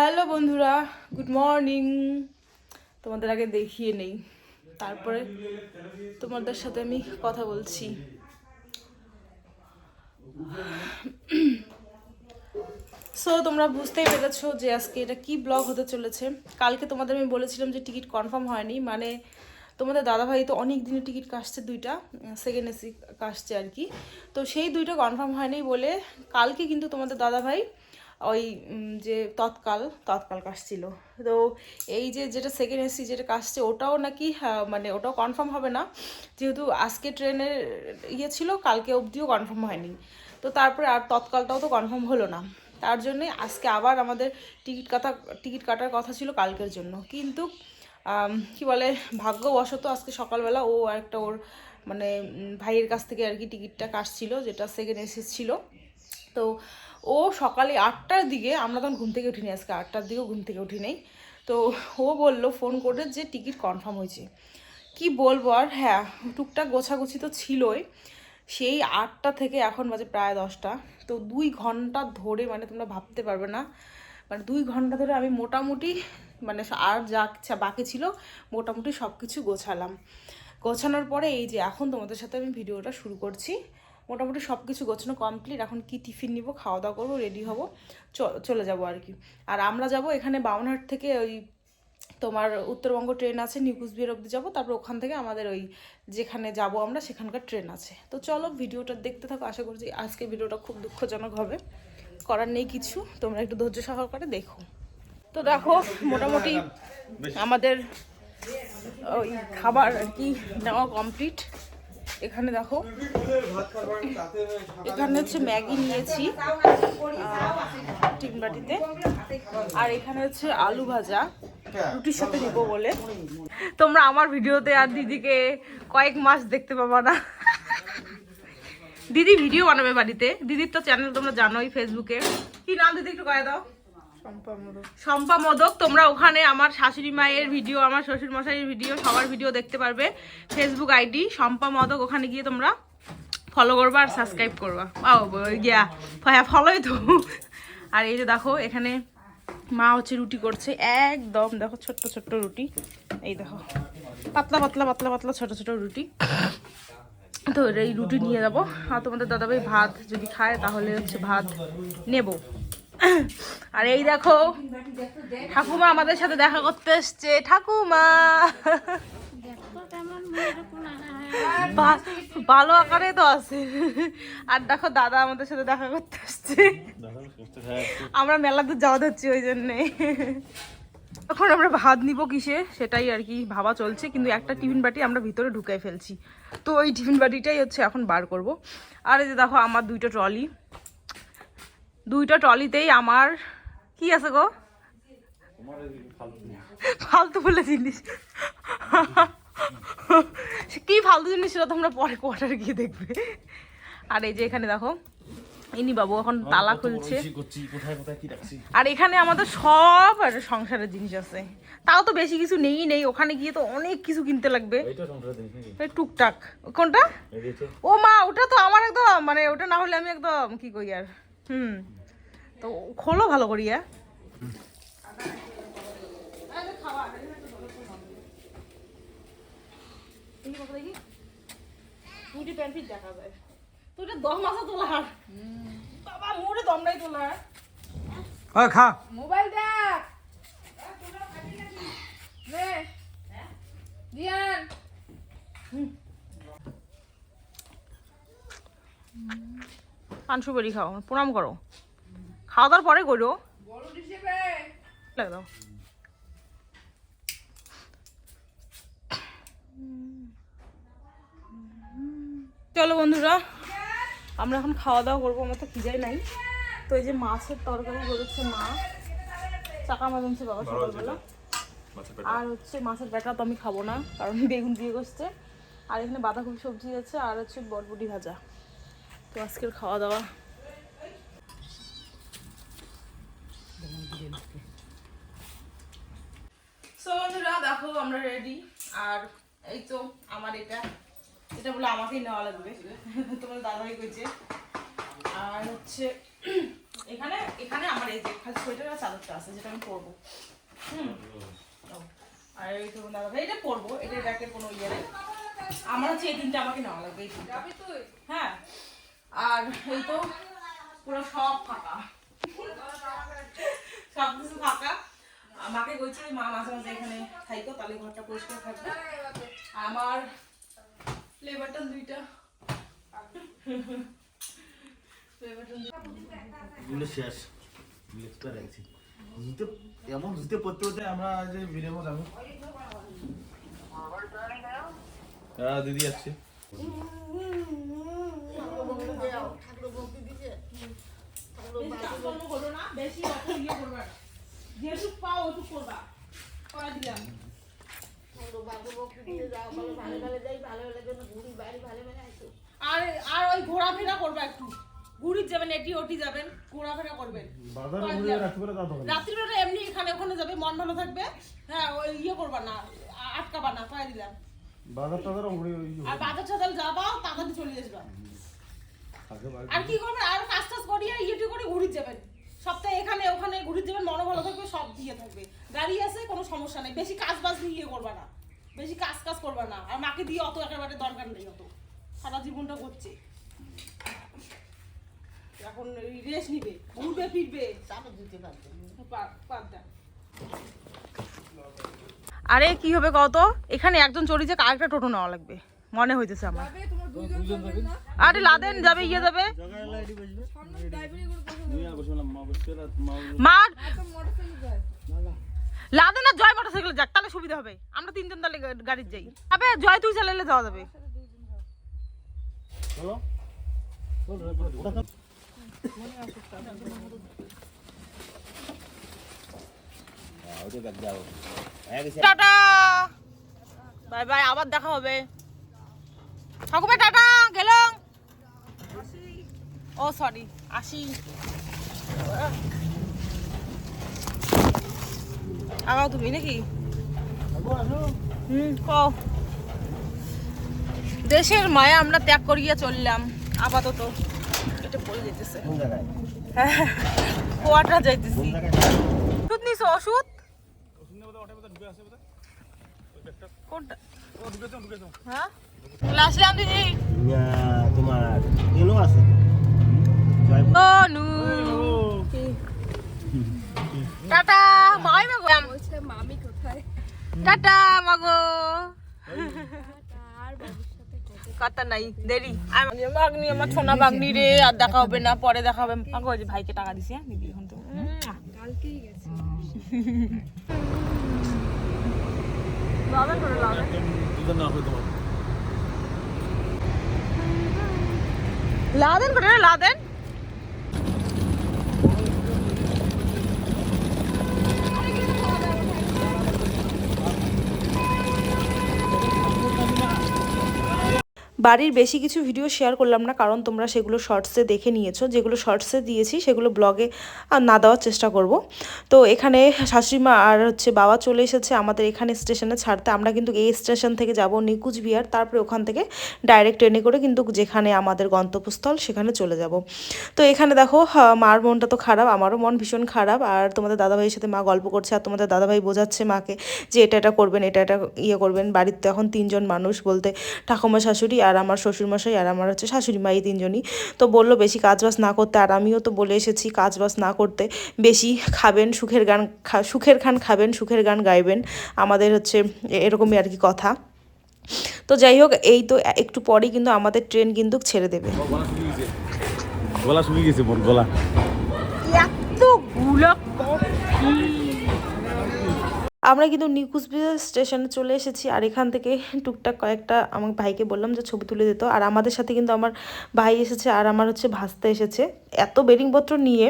Hello বন্ধুরা, good morning. তোমাদের আগে দেখিয়ে নেই। তারপরে তোমাদের সাথে আমি কথা বলছি। সো তোমরা বুঝতেই পেরেছ যে আজকে এটা কি ব্লগ হতে চলেছে। কালকে তোমাদের আমি বলেছিলাম যে টিকিট কনফার্ম হয়নি। মানে তোমাদের দাদাভাই তো অনেক দিনের টিকিট কাটছে দুইটা সেকেন্ড এসি কাটছে আর কি। তো সেই দুইটা কনফার্ম হয়নি বলে কালকে কিন্তু তোমাদের দাদাভাই ওই যে তৎকাল তৎকাল কাশছিল তো এই যে যেটা সেকেন্ড এসি যেটা কাশছে ওটাও নাকি হ্যাঁ, মানে ওটাও কনফার্ম হবে না। যেহেতু আজকে ট্রেনের ইয়ে ছিল কালকে অবধিও কনফার্ম হয়নি। তো তারপরে আর তৎকালটাও তো কনফার্ম হলো না। তার জন্যে আজকে আবার আমাদের টিকিট কাটা টিকিট কাটার কথা ছিল কালকের জন্য। কিন্তু কি বলে ভাগ্যবশত আজকে সকালবেলা ও আর একটা ওর মানে ভাইয়ের কাছ থেকে আর কি টিকিটটা কাটছিল যেটা সেকেন্ড এসি ছিল। তো ও সকালে আটটার দিকে, আমরা তখন ঘুম থেকে উঠিনি আজকে, আটটার দিকেও ঘুম থেকে উঠি নেই তো ও বলল, ফোন করে যে টিকিট কনফার্ম হয়েছে। কি বলব আর হ্যাঁ টুকটাক গোছাগুছি তো ছিলই। সেই আটটা থেকে এখন বাজে প্রায় দশটা। তো দুই ঘণ্টা ধরে মানে তোমরা ভাবতে পারবে না মানে দুই ঘণ্টা ধরে আমি মোটামুটি মানে আর যা বাকি ছিল, মোটামুটি সব কিছু গোছালাম। গোছানোর পরে এই যে এখন তোমাদের সাথে আমি ভিডিওটা শুরু করছি। মোটামুটি সব কিছু গোছানো কমপ্লিট এখন কি টিফিন নিব খাওয়া দাওয়া করব রেডি হব চলে যাব আর কি। আর আমরা যাব এখানে বামনহাট থেকে ওই তোমার উত্তরবঙ্গ ট্রেন আছে, নিউ কুচবিহার অব্দি যাব। তারপর ওখান থেকে আমাদের ওই যেখানে যাব আমরা, সেখানকার ট্রেন আছে। তো চলো ভিডিওটা দেখতে থাকো, আশা করছি আজকে ভিডিওটা খুব দুঃখজনক হবে। করার নেই কিছু, তোমরা একটু ধৈর্য সহকারে দেখো। তো দেখো, মোটামুটি আমাদের ওই খাবার আর কি নেওয়া কমপ্লিট এখানে দেখো। এখানে হচ্ছে ম্যাগি নিয়েছি টিন বাটিতে। আর এখানে হচ্ছে আলু ভাজা, রুটির সাথে নিবো বলে। তোমরা আমার ভিডিওতে আর দিদিকে কয়েক মাস দেখতে পাবা না। দিদি ভিডিও বানাবে বাড়িতে। দিদির তো চ্যানেল তোমরা জানোই ফেসবুকে কি নাম দিদি একটু কয়ে দাও। শম্পা মোদক। তোমরা ওখানে আমার শাশুড়ি মায়ের ভিডিও, আমার শ্বশুর মশাইয়ের ভিডিও, সবার ভিডিও দেখতে পারবে। ফেসবুক আইডি শম্পা মোদক, ওখানে গিয়ে তোমরা ফলো করবা আর সাবস্ক্রাইব করবা। ও গিয়া হ্যাঁ ফলোই তো। আর এই যে দেখো, এখানে মা হচ্ছে রুটি করছে, একদম দেখো ছোট্ট ছোট্ট রুটি। এই দেখো, পাতলা পাতলা পাতলা পাতলা ছোট ছোট রুটি। তো এই রুটি নিয়ে যাব। আর তোমাদের দাদাভাই ভাত যদি খায়, তাহলে হচ্ছে ভাত নেব। আর এই দেখো, ঠাকুমা আমাদের সাথে দেখা করতে এসছে। ঠাকুমা! ভালো আকারে তো আছে। আর দেখো, দাদা আমাদের সাথে দেখা করতে আসছে আমরা মেলা যাওয়া হচ্ছে ওই জন্যে। এখন আমরা ভাত নিব কিসে, সেটাই আর কি ভাবা চলছে। কিন্তু একটা টিফিন বাটি আমরা ভিতরে ঢুকাই ফেলছি। তো ওই টিফিন বাটিটাই হচ্ছে এখন বার করব। আর এই যে দেখো, আমার দুইটা ট্রলি। দুইটা ট্রলিতেই আমার কি আছে গো? ফালতু বলে জিনিস। কি ফালতু জিনিস সেটা তোমরা পরে কোয়ার্টারে গিয়ে দেখবে। আর এই যে এখানে দেখো ইনি বাবু এখন তালা খুলছে। আর এখানে আমাদের সব আর সংসারের জিনিস আছে। তাও তো বেশি কিছু নেই নেই। ওখানে গিয়ে তো অনেক কিছু কিনতে লাগবে। টুকটাক। কোনটা। ও মা ওটা তো আমার একদম মানে ওটা না হলে আমি একদম কি করি আর? হুম। তো খোলো ভালো করি হ্যাঁ দেখা যায় তুই দম মাসা তোলার। বাবা মোরে দম নাই তোলার। খা। মোবাইল দেখ। দিয়ান। খাও প্রণাম করো। খাওয়া দাওয়ার পরে করো। বড় হিসেবে। লাগে দাও। চলো বন্ধুরা আমরা এখন খাওয়া দাওয়া করব আমার তো খিজাই নাই। তো এই যে মাছের তরকারি করেছে মা চাকা মাছ আনছে বাবা সকালবেলা। আর হচ্ছে মাছের ব্যাটা তো আমি খাব না কারণ বেগুন দিয়ে বসছে আর এখানে বাঁধাকপি সবজি আছে আর হচ্ছে বটবটি ভাজা। তো আজকের খাওয়া দাওয়া সো বন্ধুরা দেখো আমরা রেডি আর এই তো আমার এটা। এটা বলে আমাকেই নেওয়া লাগবে। তোমার দাদাই কইছে। আর হচ্ছে এখানে এখানে আমার এই যে খালি সোয়েটার আর চাদরটা আছে যেটা আমি পরবো। হুম? আর এই তো দাদা ভাই এটা পরবো এটা ব্যাগের কোনো ইয়ে নেই। আমার হচ্ছে এই তিনটা আমাকে নেওয়া লাগবে এই তিনটা। হ্যাঁ। আর এই তো পুরো সব ফাঁকা। সব কিছু ফাঁকা। মাকে বলছি মা মাঝে মাঝে এখানে থাইকো তাহলে ঘরটা পরিষ্কার থাকবে। আমার ফ্লেভারটা দুইটা। ফ্লেভারটা শেষ। জুতো এমন জুতো পরতে আমরা যে বেরোবো যাব। হ্যাঁ দিদি আসছে। বেশি কাজকর্ম হলো না বেশি অত ইয়ে করবা না। যেটুক পাও ওটুক করবা। করা দিলাম। আর আর ওই ঘোরাফেরা করবা একটু। ঘুরি যাবেন এটি ওটি যাবেন ঘোরাফেরা করবেন। রাত্রিবেলা এমনি এখানে ওখানে যাবে মন ভালো থাকবে। হ্যাঁ ওই ইয়ে করবা না আটকাবা না কয়ে দিলাম। বাজার টাজার আর বাজার টাজার যাবা তাড়াতাড়ি চলে আসবা। আর কি করবেন? আর কাজ টাজ করিয়ে ইয়েটি করে ঘুরি যাবেন। সপ্তাহে এখানে ওখানে ঘুরি যাবেন মনে ভালো থাকবে সব দিয়ে থাকবে। গাড়ি আছে কোনো সমস্যা নেই। বেশি কাজ বাজ নিয়ে ইয়ে করবা না। বেশি কাজ কাজ করবা না। আর মাকে দিয়ে অত একেবারে দরকার নেই অত। সারা জীবনটা করছে এখন রেস্ট নিবে। ঘুরবে ফিরবে। পা- পার পারবে আরে কি হবে কত এখানে একজন চড়ি যে আরেকটা টোটো নেওয়া লাগবে। মনে হইতেছে আমার। আরে লাদেন যাবে ইয়ে যাবে। যায় লাদেন আর জয় মোটরসাইকেল যাক, তাহলে সুবিধা হবে। আমরা তিনজন তাহলে গাড়ির যাই। আবে, জয় তুই চালালে যাওয়া যাবে। টাটা। বাই বাই, আবার দেখা হবে। ঠাকুমা টাটা গেলাম। ও সরি আসি আগাও তুমি নাকি? হুম কও দেশের মায়া আমরা ত্যাগ করিয়া চললাম আপাতত। এটা পড়ে যেতেছে কোয়াটা যাইতেছি। ওষুধ নিছো ওষুধ? কোনটা? হ্যাঁ? আসলাম দিদি তোমার এলো আছে টাটা মাই মাগো মামি কোথায় টাটা মাগো কথা নাই দেরি আমি বাগনি আমার সোনা বাগনি রে আর দেখা হবে না পরে দেখা হবে। মাগো ওই যে ভাইকে টাকা দিছি হ্যাঁ নিবি এখন তো। কালকেই গেছে। করে দুজন না হবে তোমার। লাদেন করে রে, লাদেন বাড়ির বেশি কিছু ভিডিও শেয়ার করলাম না, কারণ তোমরা সেগুলো শর্টসে দেখে নিয়েছো। যেগুলো শর্টসে দিয়েছি, সেগুলো ব্লগে না দেওয়ার চেষ্টা করব। তো এখানে শাশুড়িমা আর হচ্ছে বাবা চলে এসেছে আমাদের এখানে স্টেশনে ছাড়তে। আমরা কিন্তু এই স্টেশন থেকে যাব নিকুচ বিহার, তারপরে ওখান থেকে ডাইরেক্ট ট্রেনে করে কিন্তু যেখানে আমাদের গন্তব্যস্থল, সেখানে চলে যাব। তো এখানে দেখো মার মনটা তো খারাপ, আমারও মন ভীষণ খারাপ। আর তোমাদের দাদাভাইয়ের সাথে মা গল্প করছে, আর তোমাদের দাদাভাই বোঝাচ্ছে মাকে যে এটা এটা করবেন, এটা এটা ইয়ে করবেন। বাড়িতে এখন তিনজন মানুষ বলতে ঠাকুমা শাশুড়ি আর আমার শ্বশুরমশাই আর আমার হচ্ছে শাশুড়ি মা এই তিনজনই। তো বলল বেশি কাজবাজ না করতে। আর আমিও তো বলে এসেছি কাজবাজ না করতে। বেশি খাবেন সুখের গান সুখের খান খাবেন সুখের গান গাইবেন। আমাদের হচ্ছে এরকমই আর কি কথা। তো যাই হোক এই তো একটু পরেই কিন্তু আমাদের ট্রেন কিন্তু ছেড়ে দেবে। গলা শুকিয়ে গেছে। গলা মোর গলা। এতগুলো আমরা কিন্তু নিকুচবিহার স্টেশনে চলে এসেছি আর এখান থেকে টুকটাক কয়েকটা আমার ভাইকে বললাম যে ছবি তুলে দিত। আর আমাদের সাথে কিন্তু আমার ভাই এসেছে আর আমার হচ্ছে ভাসতে এসেছে। এত বেরিংপত্র নিয়ে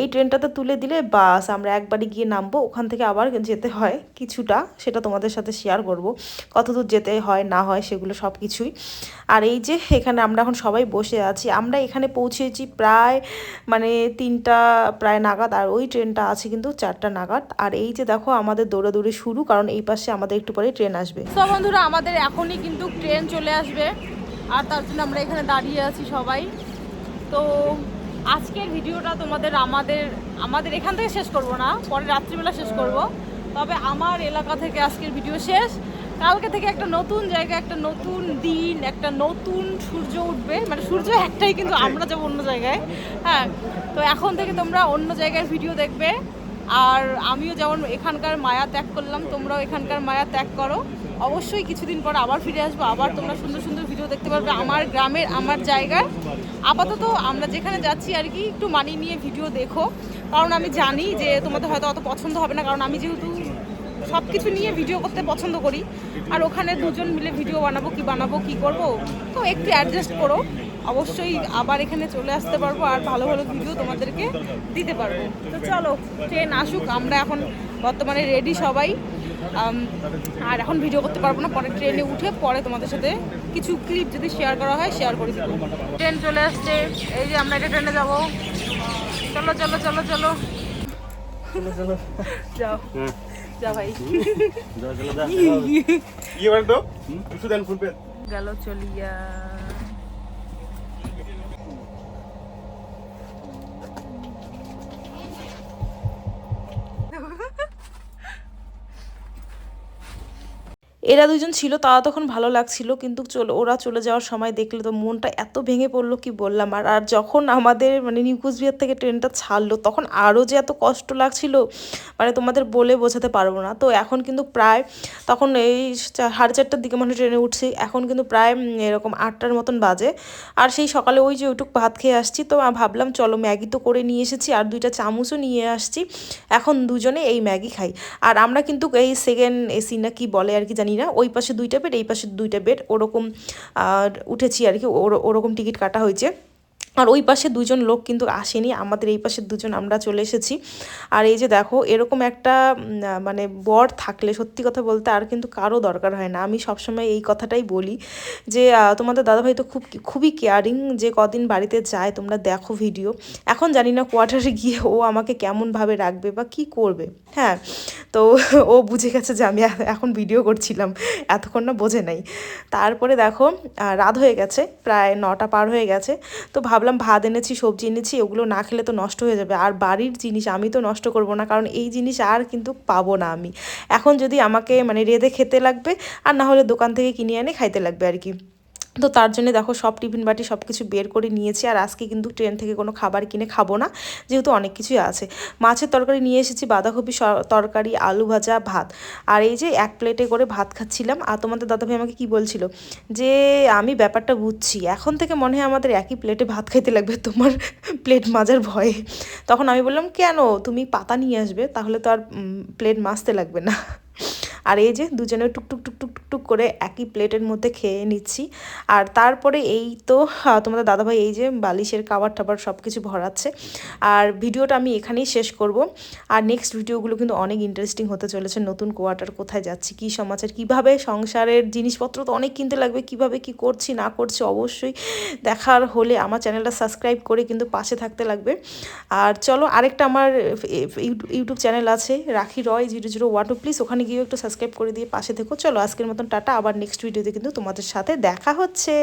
এই ট্রেনটাতে তুলে দিলে বাস, আমরা একবারই গিয়ে নামবো, ওখান থেকে আবার যেতে হয় কিছুটা, সেটা তোমাদের সাথে শেয়ার করব। কতদূর যেতে হয়, না হয়, সেগুলো সব কিছুই। আর এই যে এখানে আমরা এখন সবাই বসে আছি, আমরা এখানে পৌঁছেছি প্রায় মানে তিনটা, প্রায় নাগাদ, আর ওই ট্রেনটা আছে কিন্তু চারটা নাগাদ। আর এই যে দেখো আমাদের দৌড়াদৌড়ি শুরু কারণ এই পাশে আমাদের একটু পরে ট্রেন আসবে। তো বন্ধুরা আমাদের এখনই কিন্তু ট্রেন চলে আসবে আর তার জন্য আমরা এখানে দাঁড়িয়ে আছি সবাই। তো আজকের ভিডিওটা তোমাদের আমাদের আমাদের এখান থেকে শেষ করব না পরে রাত্রিবেলা শেষ করব। তবে আমার এলাকা থেকে আজকের ভিডিও শেষ। কালকে থেকে একটা নতুন জায়গা একটা নতুন দিন একটা নতুন সূর্য উঠবে। মানে সূর্য একটাই কিন্তু আমরা যাব অন্য জায়গায় হ্যাঁ। তো এখন থেকে তোমরা অন্য জায়গার ভিডিও দেখবে। আর আমিও যেমন এখানকার মায়া ত্যাগ করলাম, তোমরাও এখানকার মায়া ত্যাগ করো। অবশ্যই কিছুদিন পর আবার ফিরে আসব, আবার তোমরা সুন্দর সুন্দর ভিডিও দেখতে পারবে আমার গ্রামের, আমার জায়গায় আপাতত আমরা যেখানে যাচ্ছি আর কি, একটু মানিয়ে নিয়ে ভিডিও দেখো। কারণ আমি জানি যে তোমাদের হয়তো অত পছন্দ হবে না, কারণ আমি যেহেতু সব কিছু নিয়ে ভিডিও করতে পছন্দ করি। আর ওখানে দুজন মিলে ভিডিও বানাবো, কি বানাবো, কি করব, তো একটু অ্যাডজাস্ট করো। অবশ্যই আবার এখানে চলে আসতে পারব আর ভালো ভালো ভিডিও তোমাদেরকে দিতে পারব। তো চলো ট্রেন আসুক আমরা এখন বর্তমানে রেডি সবাই। আর এখন ভিডিও করতে পারব না পরে ট্রেনে উঠে পরে তোমাদের সাথে কিছু ক্লিপ যদি শেয়ার করা হয় শেয়ার করে দেবো। ট্রেন চলে আসছে এই যে আমরা এটা ট্রেনে যাব। চলো চলো চলো চলো। যাও। যা ভাই গেল চলিয়া। এরা দুজন ছিল, তারা তখন ভালো লাগছিল, কিন্তু চলো, ওরা চলে যাওয়ার সময় দেখলে তো মনটা এত ভেঙে পড়ল কি বললাম? আর আর যখন আমাদের মানে নিউ কুচবিহার থেকে ট্রেনটা ছাড়লো, তখন আরও যে এত কষ্ট লাগছিল মানে তোমাদের বলে বোঝাতে পারব না। তো এখন কিন্তু প্রায়, তখন এই সাড়ে চারটার দিকে মানে ট্রেনে উঠছি, এখন কিন্তু প্রায় এরকম আটটার মতন বাজে। আর সেই সকালে ওই যে ওইটুক ভাত খেয়ে আসছি, তো ভাবলাম চলো ম্যাগি তো করে নিয়ে এসেছি, আর দুইটা চামচও নিয়ে আসছি। এখন দুজনে এই ম্যাগি খাই। আর আমরা কিন্তু এই সেকেন্ড এসি না কি বলে আর কি জানি না, ওই পাশে দুইটা বেড এই পাশে দুইটা বেড ওরকম উঠেছি আর কি, ওর- ওরকম টিকিট কাটা হয়েছে। আর ওই পাশে দুজন লোক কিন্তু আসেনি, আমাদের এই পাশে দুজন আমরা চলে এসেছি। আর এই যে দেখো, এরকম একটা মানে বর থাকলে সত্যি কথা বলতে আর কিন্তু কারও দরকার হয় না। আমি সবসময় এই কথাটাই বলি যে তোমাদের দাদাভাই তো খুব, খুবই কেয়ারিং যে কদিন বাড়িতে যায়, তোমরা দেখো ভিডিও এখন জানি না কোয়ার্টারে গিয়ে ও আমাকে কেমনভাবে রাখবে বা কি করবে। হ্যাঁ তো ও বুঝে গেছে যে আমি এখন ভিডিও করছিলাম, এতক্ষণ না বোঝে নাই। তারপরে দেখো রাত হয়ে গেছে, প্রায় নটা পার হয়ে গেছে। তো ভাবলাম ভাত এনেছি, সবজি এনেছি ওগুলো না খেলে তো নষ্ট হয়ে যাবে। আর বাড়ির জিনিস আমি তো নষ্ট করব না, কারণ এই জিনিস আর কিন্তু পাবো না আমি। এখন যদি আমাকে মানে রেঁধে খেতে লাগবে, আর না হলে দোকান থেকে কিনে এনে খাইতে লাগবে আর কি। তো তার জন্য দেখো সব টিফিন বাটি সব কিছু বের করে নিয়েছি। আর আজকে কিন্তু ট্রেন থেকে কোনো খাবার কিনে খাব না, যেহেতু অনেক কিছুই আছে। মাছের তরকারি নিয়ে এসেছি, বাঁধাকপি তরকারি, আলু ভাজা, ভাত। আর এই যে এক প্লেটে করে ভাত খাচ্ছিলাম। আর তোমাদের দাদাভাই আমাকে কি বলছিল? যে আমি ব্যাপারটা বুঝছি, এখন থেকে মনে হয় আমাদের একই প্লেটে ভাত খাইতে লাগবে তোমার প্লেট মাজার ভয়ে। তখন আমি বললাম, কেন? তুমি পাতা নিয়ে আসবে, তাহলে তো আর প্লেট মাজতে লাগবে না। আর এই যে দুজনে টুকটুক টুকটুক টুকটুক করে একই প্লেটের মধ্যে খেয়ে নিচ্ছি। আর তারপরে এই তো তোমাদের দাদাভাই এই যে বালিশের কাবার টাবার সব কিছু ভরাচ্ছে। আর ভিডিওটা আমি এখানেই শেষ করব। আর নেক্সট ভিডিওগুলো কিন্তু অনেক ইন্টারেস্টিং হতে চলেছে, নতুন কোয়ার্টার কোথায় যাচ্ছি, কী সমাচার, কীভাবে সংসারের জিনিসপত্র তো অনেক কিনতে লাগবে, কীভাবে কি করছি, না করছি অবশ্যই দেখার হলে আমার চ্যানেলটা সাবস্ক্রাইব করে কিন্তু পাশে থাকতে লাগবে। আর চলো আরেকটা আমার ইউটিউব চ্যানেল আছে, Rakhi Roy zero zero one two please ওখানে গিয়েও একটু সাবস্ক্রাইব করে দিয়ে পাশে থেকো। চলো আজকের মতন টাটা, আবার নেক্সট ভিডিওতে কিন্তু তোমাদের সাথে দেখা হচ্ছে।